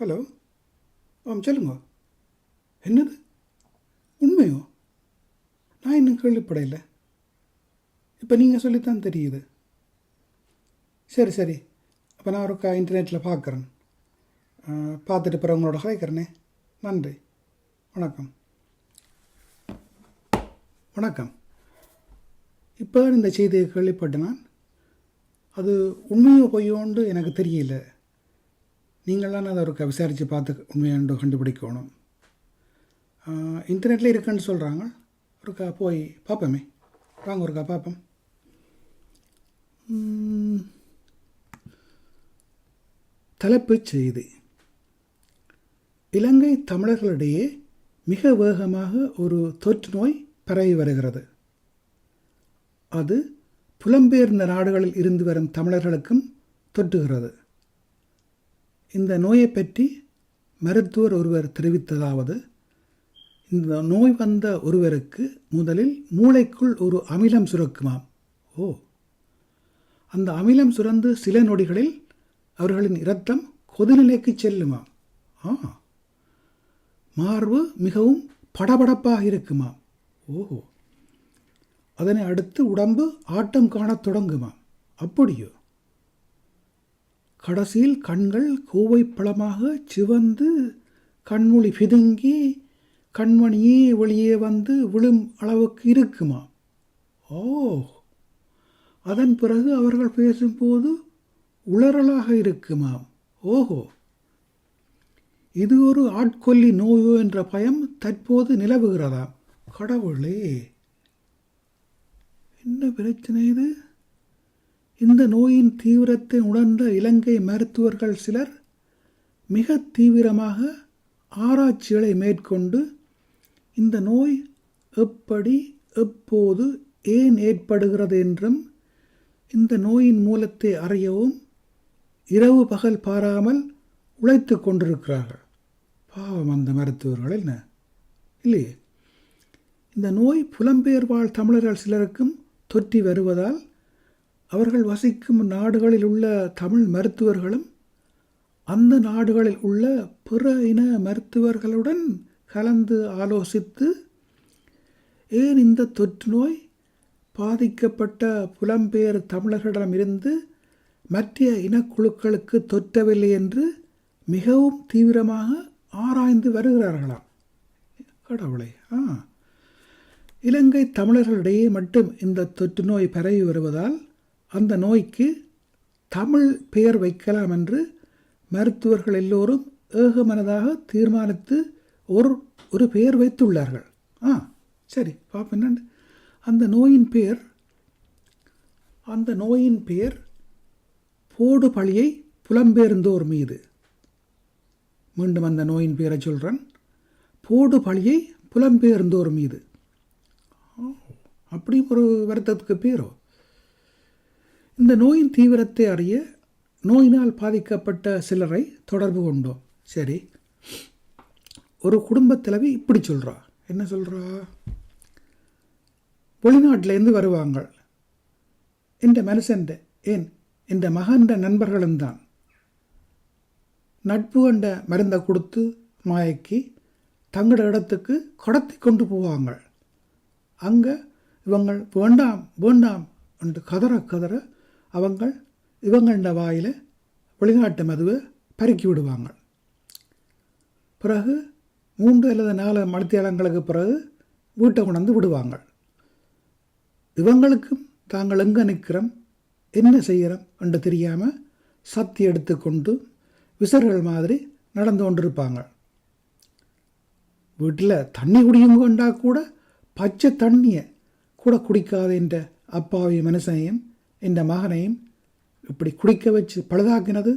Hello ஆம் சொல்லுங்க. என்னது? உண்மையோ? நான் இன்னும் கேள்விப்படையில இப்போ நீங்கள் சொல்லித்தான் தெரியுது. சரி சரி. அப்போ நான் ஒருக்கா இன்டர்நெட்டில் பார்க்குறேன். பார்த்துட்டு பிறகு உங்களோட கலைக்கிறனே நன்றி. வணக்கம். வணக்கம். இப்போ இந்த செய்தியை கேள்விப்பட்டு நான் அது உண்மையோ பொய்யோண்டு எனக்கு தெரியல. நீங்களாம் அதை ஒருக்கா விசாரித்து பார்த்து உண்மையாண்டு கண்டுபிடிக்கணும். இன்டர்நெட்டில் இருக்குன்னு சொல்கிறாங்க ஒருக்கா போய் பார்ப்போமே. வாங்க ஒருக்கா பார்ப்போம். தலைப்புச் செய்தி. இலங்கை தமிழர்களிடையே மிக வேகமாக ஒரு தொற்று நோய் பரவி வருகிறது. அது புலம்பெயர்ந்த நாடுகளில் இருந்து வரும் தமிழர்களுக்கும் தொற்றுகிறது இந்த நோயை பற்றி மருத்துவர் ஒருவர் தெரிவித்ததாவது இந்த நோய் வந்த ஒருவருக்கு முதலில் மூளைக்குள் ஒரு அமிலம் சுரக்குமாம். ஓ. அந்த அமிலம் சுரந்து சில நொடிகளில் அவர்களின் இரத்தம் கொதிநிலைக்கு செல்லுமாம். ஆ. மார்பு மிகவும் படபடப்பாக இருக்குமாம். ஓஹோ அதனை அடுத்து உடம்பு ஆட்டம் காணத் தொடங்குமாம். அப்படியோ. கடைசியில் கண்கள் கோவைப்பழமாக சிவந்து கண்மொழி பிதுங்கி கண்மணியே வெளியே வந்து விழும் அளவுக்கு இருக்குமா? ஓ அதன் பிறகு அவர்கள் பேசும்போது உளறலாக இருக்குமாம் ஓஹோ! இது ஒரு ஆட்கொல்லி நோயோ என்ற பயம் தற்போது நிலவுகிறதாம் கடவுளே! என்ன பிரச்சனை இது? இந்த நோயின் தீவிரத்தை உணர்ந்த இலங்கை மருத்துவர்கள் சிலர் மிக தீவிரமாக ஆராய்ச்சிகளை மேற்கொண்டு இந்த நோய் எப்படி எப்போது ஏன் ஏற்படுகிறது என்றும் இந்த நோயின் மூலத்தை அறியவும் இரவு பகல் பாராமல் உழைத்து கொண்டிருக்கிறார்கள். பாவம் அந்த மருத்துவர்கள் என்ன? இல்லையே. இந்த நோய் புலம்பெயர் வாழ் தமிழர்கள் சிலருக்கும் தொற்றி வருவதால் அவர்கள் வசிக்கும் நாடுகளில் உள்ள தமிழ் மருத்துவர்களும் அந்த நாடுகளில் உள்ள பிற இன மருத்துவர்களுடன் கலந்து ஆலோசித்து ஏன் இந்த தொற்று நோய் பாதிக்கப்பட்ட புலம்பெயர் தமிழர்களிடமிருந்து மற்ற இனக்குழுக்களுக்கு தொற்றவில்லை என்று மிகவும் தீவிரமாக ஆராய்ந்து வருகிறார்களாம். கடவுளை ஆ. இலங்கை தமிழர்களிடையே மட்டும் இந்த தொற்று நோய் பரவி வருவதால் அந்த நோய்க்கு தமிழ் பெயர் வைக்கலாம் என்று மருத்துவர்கள் எல்லோரும் ஏகமனதாக தீர்மானித்து ஒரு ஒரு பெயர் வைத்துள்ளார்கள். ஆ சரி பாப்போம் அந்த நோயின் பெயர் அந்த நோயின் பெயர் போடு பழியை புலம்பெயர்ந்தோர் மீது. மீண்டும் அந்த நோயின் பெயரை சொல்கிறேன் போடு பழியை புலம்பெயர்ந்தோர் மீது. அப்படி ஒரு வருத்தத்துக்கு பேரோ? இந்த நோயின் தீவிரத்தை அறிய நோயினால் பாதிக்கப்பட்ட சிலரை தொடர்பு கொண்டோம். சரி. ஒரு குடும்பத் தலைவி இப்படி சொல்கிறா என்ன சொல்கிறா வெளிநாட்டிலேருந்து வருவாங்க இந்த மனுஷன் ஏன்? இந்த மகன்ற நண்பர்களும் தான். நட்பு கண்ட மருந்தை கொடுத்து மயக்கி தங்களோட இடத்துக்கு கடத்தி கொண்டு போவாங்க அங்கே இவங்கள் வேண்டாம் வேண்டாம் என்று கதற கதற அவங்கள் இவங்கண்ட வாயில் வெளிநாட்டு மதுவை பருக்கி விடுவாங்க. பிறகு மூன்று அல்லது நாலு மணித்தியாலங்களுக்கு பிறகு வீட்டை கொண்டாந்து விடுவாங்க. இவங்களுக்கும் தாங்கள் எங்கே நிற்கிறோம் என்ன செய்கிறோம் என்று தெரியாமல் சத்தி எடுத்துக்கொண்டு விசர்கள் மாதிரி நடந்து கொண்டிருப்பாங்க. வீட்டில் தண்ணி குடியும் கொண்டா கூட பச்சை தண்ணியை கூட குடிக்காத என்ற அப்பாவி மனுஷனையும் இந்த மகனையும் இப்படி குடிக்க வச்சு பழுதாக்கினது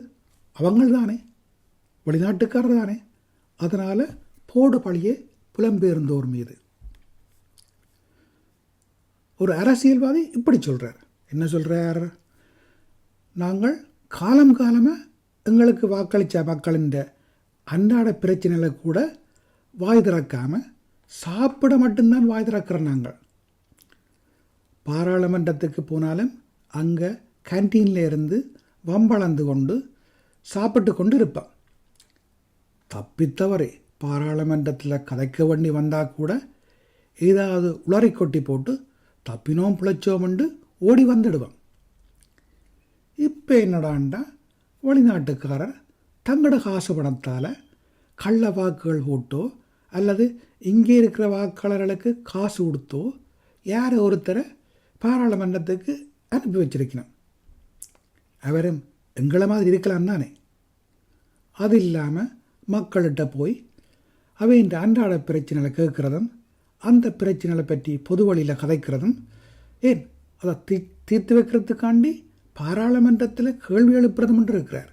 அவங்கள் தானே வெளிநாட்டுக்காரர் தானே அதனால் போடு பழியே புலம்பெயர்ந்தோர் மீது. ஒரு அரசியல்வாதி இப்படி சொல்கிறார் என்ன சொல்கிறார் நாங்கள் காலம் காலமாக எங்களுக்கு வாக்களித்த மக்களின் அன்றாட பிரச்சனைகளை கூட வாய் திறக்காமல் சாப்பிட மட்டும்தான் வாய் திறக்கிறோம் நாங்கள். பாராளுமன்றத்துக்கு போனாலும் அங்கே கேன்டீனில் இருந்து வம்பளந்து கொண்டு சாப்பிட்டு கொண்டு இருப்பான் தப்பித்தவரை பாராளுமன்றத்தில் கதைக்க வேண்டி வந்தால் கூட ஏதாவது உளறி கொட்டி போட்டு தப்பினோம் பிழைச்சோம்ண்டு ஓடி வந்துடுவான். இப்போ என்னடாண்டா வெளிநாட்டுக்காரர் தங்களோட காசு பணத்தால் கள்ள வாக்குகள் போட்டோ அல்லது இங்கே இருக்கிற வாக்காளர்களுக்கு காசு கொடுத்தோ யாரை ஒருத்தரை பாராளுமன்றத்துக்கு அனுப்பி வச்சிருக்கணும் அவரும் எங்களை மாதிரி இருக்கலாம் தானே? அது இல்லாமல் மக்கள்கிட்ட போய் அவையின் அன்றாட பிரச்சனைகளை கேட்குறதும் அந்த பிரச்சனைகளை பற்றி பொது வழியில் கதைக்கிறதும் ஏன் அதை தீ தீர்த்து வைக்கிறதுக்காண்டி பாராளுமன்றத்தில் கேள்வி எழுப்புறதும் இருக்கிறார்.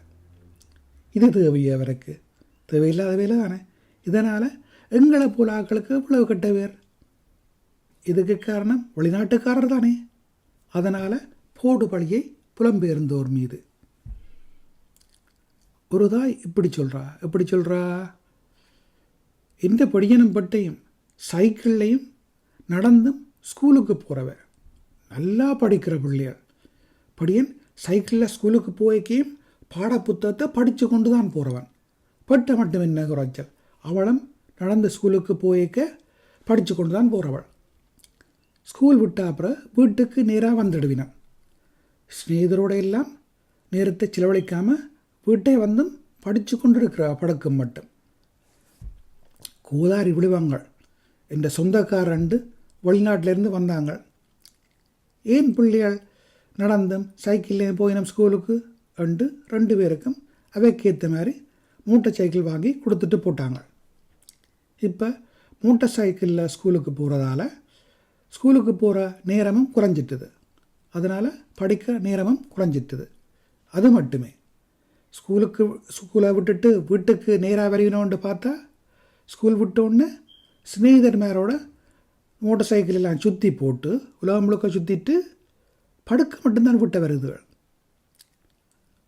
இது தேவையே அவருக்கு. தேவையில்லாத வேலை தானே. இதனால் எங்களை போல ஆக்களுக்கு இவ்வளவு கெட்ட பேர் இதுக்கு காரணம் வெளிநாட்டுக்காரர் தானே. அதனால் போடு பழியை புலம்பெயர்ந்தோர் மீது. ஒரு தாய் இப்படி சொல்கிறா எப்படி சொல்கிறா இந்த படியனும் பட்டையும் சைக்கிள்லையும் நடந்தும் ஸ்கூலுக்கு போகிறவ நல்லா படிக்கிற பிள்ளையார் படியன் சைக்கிளில் ஸ்கூலுக்கு போய்க்கையும் பாடப்புத்தகத்தை படித்து கொண்டு தான் போகிறவன் பட்ட மட்டும் என்ன குறைச்சல்? அவளும் நடந்து ஸ்கூலுக்கு போய்க்க படித்து கொண்டு தான் போகிறவள் ஸ்கூல் விட்ட அப்புறம் வீட்டுக்கு நேராக வந்துடுவினான். ஸ்நேகிதரோட எல்லாம் நேரத்தை செலவழிக்காமல் வீட்டே வந்தும் படித்து கொண்டு இருக்கிற மட்டும். கோதாரி விழுவாங்கள் என்ற சொந்தக்கார ரெண்டு வெளிநாட்டிலேருந்து வந்தாங்க ஏன் பிள்ளைகள் நடந்தும் சைக்கிள்லேயும் போயினும் ஸ்கூலுக்கு? ரெண்டு ரெண்டு பேருக்கும் அவைக்கேற்ற மாதிரி மூட்டை சைக்கிள் வாங்கி கொடுத்துட்டு போட்டாங்க இப்போ மூட்டை சைக்கிளில் ஸ்கூலுக்கு போகிறதால ஸ்கூலுக்கு போகிற நேரமும் குறைஞ்சிட்டுது. அதனால் படிக்க நேரமும் குறைஞ்சிட்டுது. அது மட்டுமே. ஸ்கூலுக்கு ஸ்கூலை விட்டுட்டு வீட்டுக்கு நேராக வரையணும்னு பார்த்தா ஸ்கூல் விட்ட உடனே சிநேகிதர் மேரோட மோட்டர் சைக்கிள் எல்லாம் சுற்றி போட்டு உலகம் முழுக்க சுற்றிட்டு படுக்க மட்டும்தான் விட்ட வருதுகள்.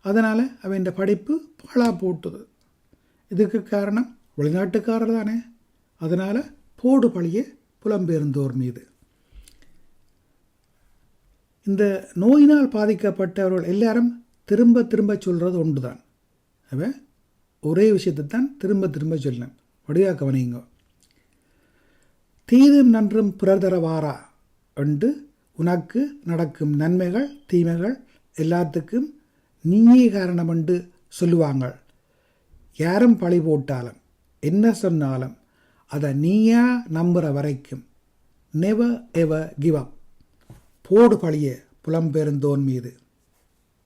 அதனால் அவன் படிப்பு பாழாக போட்டுது. இதுக்கு காரணம் வெளிநாட்டுக்காரர் தானே. அதனால் போடு பழிய புலம்பெயர்ந்தோர் மீது. இந்த நோயினால் பாதிக்கப்பட்டவர்கள் எல்லாரும் திரும்ப திரும்ப சொல்கிறது ஒன்று தான் அவன் ஒரே விஷயத்தை தான் திரும்ப திரும்ப சொல்லணும் வடிவா கவனிங்க தீதும் நன்றும் பிறர் தரவாரா? என்று உனக்கு நடக்கும் நன்மைகள் தீமைகள் எல்லாத்துக்கும் நீயே காரணம் என்று சொல்லுவாங்க யாரும் பழி போட்டாலும் என்ன சொன்னாலும் அதை நீயா நம்புகிற வரைக்கும். நெவர் எவர் கிவ் அப் போடு பழிய புலம்பெருந்தோன் மீது.